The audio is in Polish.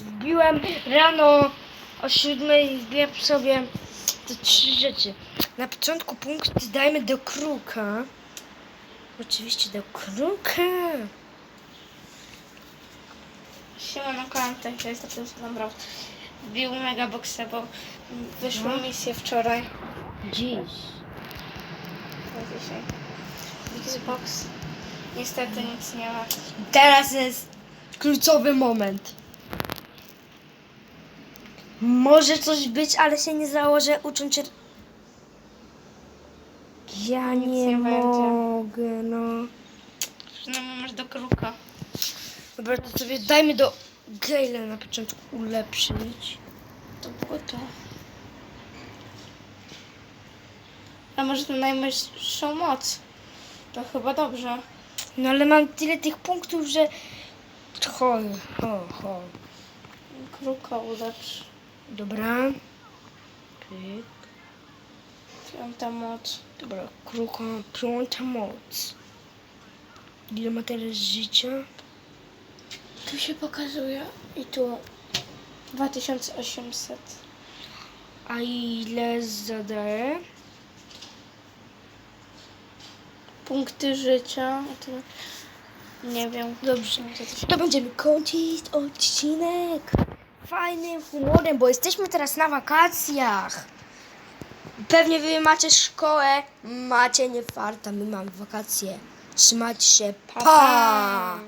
Wbiłem rano o siódmej, wbiłem sobie te trzy rzeczy. Na początku punkt dajmy do kruka. Oczywiście do kruka. Siemano Kantek, to jest to, co tam brał. Wbił megaboxa, bo wyszła No. misja wczoraj. Dziś. To dzisiaj. Xbox. Niestety nic nie ma. Teraz jest kluczowy moment. Może coś być, ale się nie założę ucząć. r- Ja Nic nie, nie będzie. mogę, no. Przynajmniej masz do kruka. Dobra, to sobie dajmy do Gale na początku ulepszyć. To było to. A może to najmniejszą moc? To chyba dobrze. No ale mam tyle tych punktów, że... Ho, ho, ho. Kruka ulepsz. Dobra. Pyk. Piąta moc. Dobra, kruka, piąta moc. Ile ma teraz życia? Tu się pokazuje i tu 2800. A ile zadaje? Punkty życia. Nie wiem. Dobrze. To będziemy kończyć odcinek fajnym humorem, bo jesteśmy teraz na wakacjach. Pewnie wy macie szkołę, macie nie farta, my mamy wakacje. Trzymajcie się, pa! Pa.